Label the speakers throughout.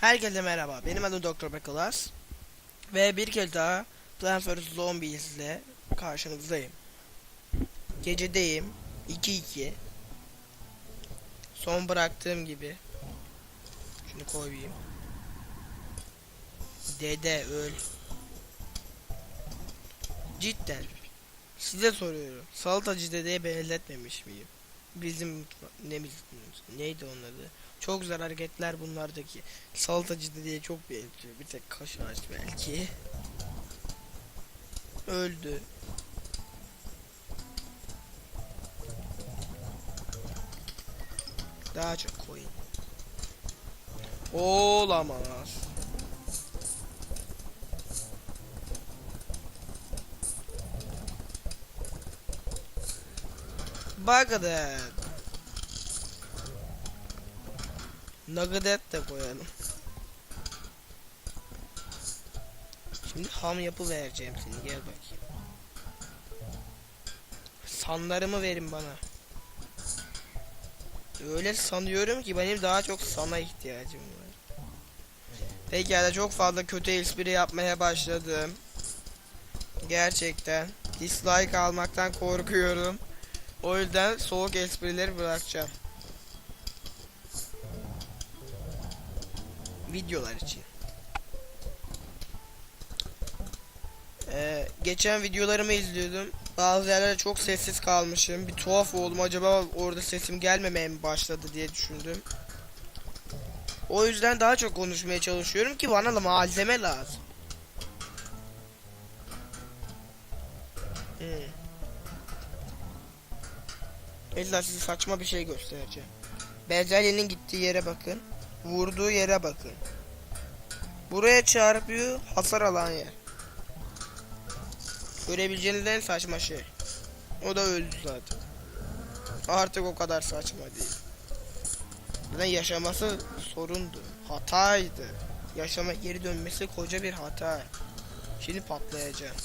Speaker 1: Herkese merhaba. Benim adım Dr. Bakalas. Ve bir kez daha Plants vs Zombies ile karşınızdayım. Gecedeyim. 2-2. Son bıraktığım gibi. Şunu koyayım. Dede öl. Cidden. Size soruyorum. Salatacı dedeye benzetmemiş miyim? Bizim ne neydi onun adı? Çok güzel hareketler bunlardaki. Salatacı dedeye çok benziyor. Bir tek kaş ağaç belki. Öldü. Daha çok koyun. Olamaz. Bagadet. Nugget de koyalım. Şimdi ham yapı vereceğim seni gel bakayım. Sanlarımı verin bana. Öyle sanıyorum ki benim daha çok sana ihtiyacım var. Pekala çok fazla kötü espri yapmaya başladım. Gerçekten dislike almaktan korkuyorum. O yüzden soğuk esprileri bırakacağım. Videolar için. Ee, geçen videolarımı izliyordum. Bazı yerlerde çok sessiz kalmışım. Bir tuhaf oldum. Acaba orada sesim gelmemeye mi başladı diye düşündüm. O yüzden daha çok konuşmaya çalışıyorum ki bana da malzeme lazım. İlla size saçma bir şey göstereceğim. Bezelyenin gittiği yere bakın. Vurduğu yere bakın. Buraya çarpıyor hasar alan yer. Görebileceğiniz en saçma şey. O da öldü zaten. Artık o kadar saçma değil. Zaten yaşaması sorundu. Hataydı. Yaşama geri dönmesi koca bir hata. Şimdi patlayacağım.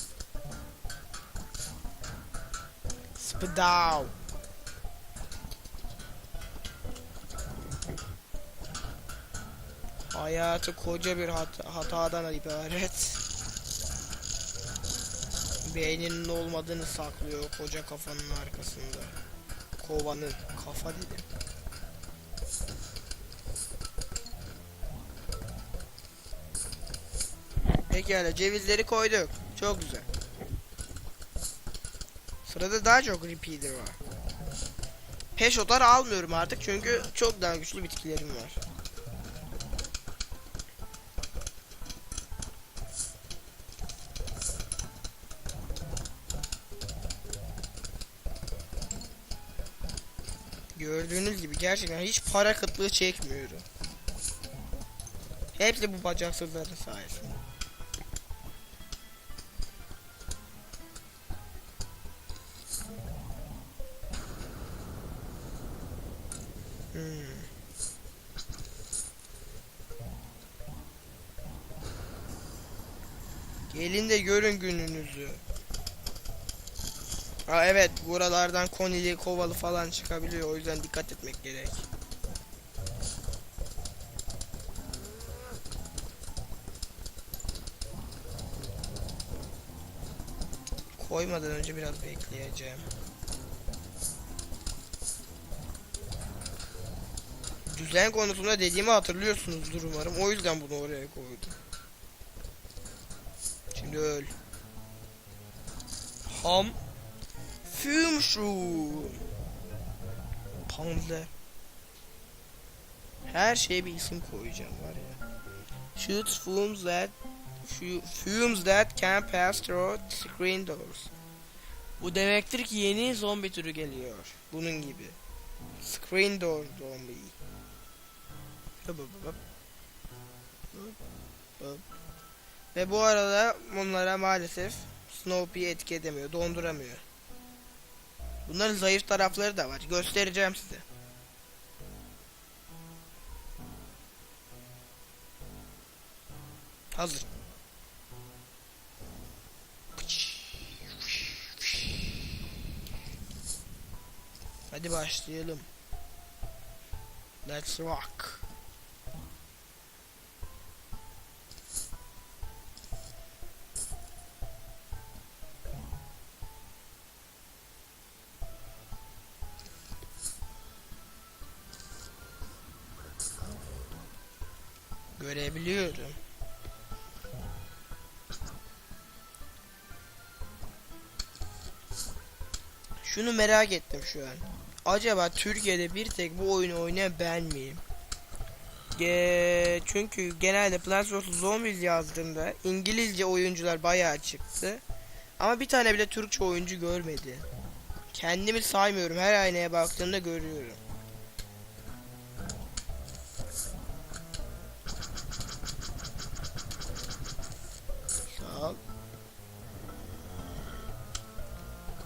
Speaker 1: Spadaw. Hayatı koca bir hata, hatadan ibaret. Beyninin olmadığını saklıyor koca kafanın arkasında. Kovanın kafa dedim. Pekala cevizleri koyduk. Çok güzel. Sırada daha çok repeater var. Peşotar almıyorum artık çünkü çok daha güçlü bitkilerim var. Gördüğünüz gibi gerçekten hiç para kıtlığı çekmiyorum. Hepsi bu bacaksızların sayesinde. Hmm. Gelin de görün gününüzü. Ha evet buralardan konili kovalı falan çıkabiliyor o yüzden dikkat etmek gerek. Koymadan önce biraz bekleyeceğim. Düzen konusunda dediğimi hatırlıyorsunuzdur umarım. O yüzden bunu oraya koydum. Şimdi öl. Ham Shroom. Panzer. Her şeye bir isim koyacağım var ya. Shoots fumes that fu- fumes that can pass through screen doors. Bu demektir ki yeni zombi türü geliyor. Bunun gibi. Screen door zombi. Ve bu arada bunlara maalesef Snoopy etki edemiyor, donduramıyor. Bunların zayıf tarafları da var. Göstereceğim size. Hazır. Hadi başlayalım. Let's rock. Görebiliyorum. Şunu merak ettim şu an. Acaba Türkiye'de bir tek bu oyunu oynayan ben miyim? Ge çünkü genelde Plants vs Zombies yazdığımda İngilizce oyuncular bayağı çıktı. Ama bir tane bile Türkçe oyuncu görmedi. Kendimi saymıyorum. Her aynaya baktığımda görüyorum.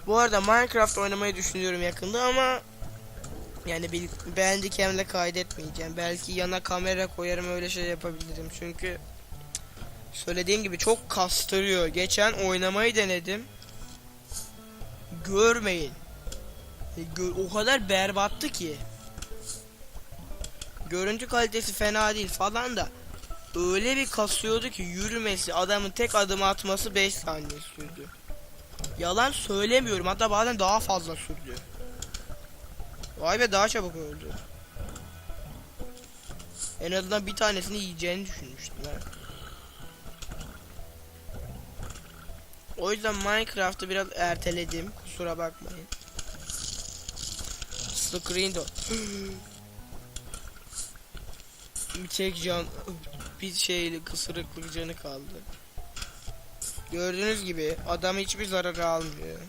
Speaker 1: Bu arada Minecraft oynamayı düşünüyorum yakında ama yani bil, Bandicam'le kaydetmeyeceğim. Belki yana kamera koyarım öyle şey yapabilirim. Çünkü söylediğim gibi çok kastırıyor. Geçen oynamayı denedim. Görmeyin. E, o kadar berbattı ki. Görüntü kalitesi fena değil falan da öyle bir kasıyordu ki yürümesi adamın tek adım atması 5 saniye sürdü. Yalan söylemiyorum hatta bazen daha fazla sürdü. Vay be daha çabuk öldü. En azından bir tanesini yiyeceğini düşünmüştüm ben. O yüzden Minecraft'ı biraz erteledim. Kusura bakmayın. Screen door. bir tek can bir şeyli kısırıklık canı kaldı. Gördüğünüz gibi adam hiçbir zarar almıyor.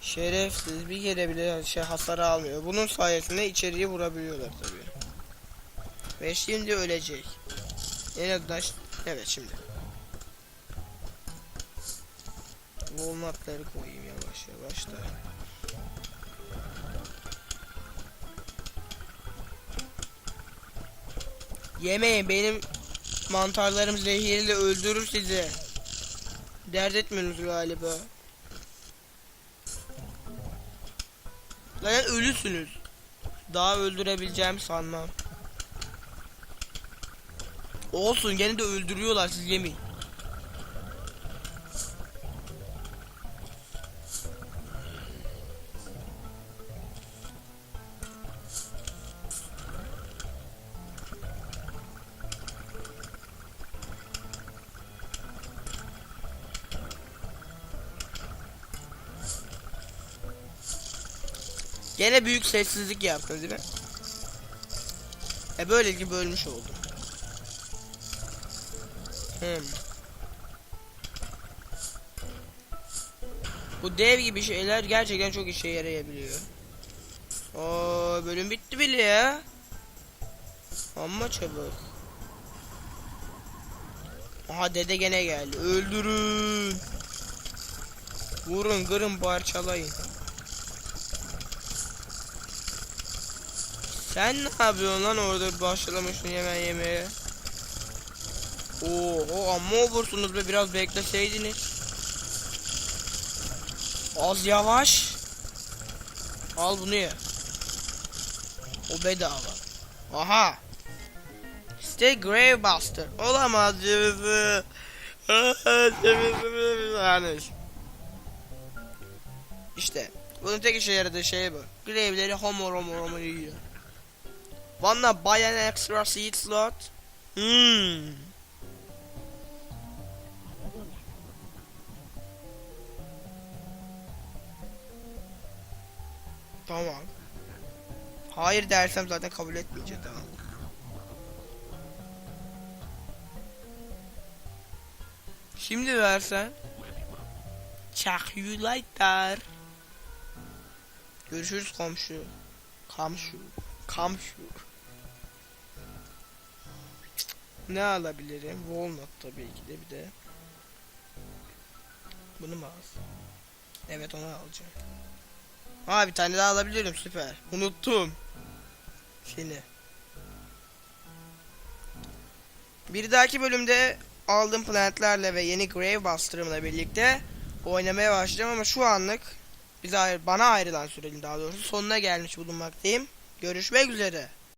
Speaker 1: Şerefsiz bir kere bile şey hasar almıyor. Bunun sayesinde içeriye vurabiliyorlar tabii. Ve şimdi ölecek. En azından evet şimdi. Walnutları koyayım yavaş yavaş da. Yemeyin benim mantarlarım zehirli öldürür sizi. Dert etmiyorsunuz galiba. Zaten ölüsünüz. Daha öldürebileceğimi sanmam. Olsun gene de öldürüyorlar siz yemeyin. Gene büyük sessizlik yaptın değil mi? E böylece bölmüş oldum. Hmm. Bu dev gibi şeyler gerçekten çok işe yarayabiliyor. Oo bölüm bitti bile ya. Amma çabuk. Aha dede gene geldi. Öldürün. Vurun kırın parçalayın. Sen ne yapıyorsun lan orada başlamışsın yemen yemeye? Oo, o amma olursunuz be biraz bekleseydiniz. Az yavaş. Al bunu ye. O bedava. Aha. Stay Grave Buster. Olamaz. Cevizi yanlış. İşte. Bunun tek işe yaradığı şey bu. Grave'leri homo homo homo yiyor. Wanna buy an extra seat slot? Hmm. Tamam. Hayır dersem zaten kabul etmeyecek tamam. Şimdi versen. Çak you. Görüşürüz komşu. Komşu. Komşu. Ne alabilirim? Walnut tabii ki de bir de. Bunu mu al? Evet onu alacağım. Ha bir tane daha alabilirim süper. Unuttum. Seni. Bir dahaki bölümde aldığım plantlerle ve yeni Grave Buster'ımla birlikte oynamaya başlayacağım ama şu anlık bize bana ayrılan sürenin daha doğrusu sonuna gelmiş bulunmaktayım. Görüşmek üzere.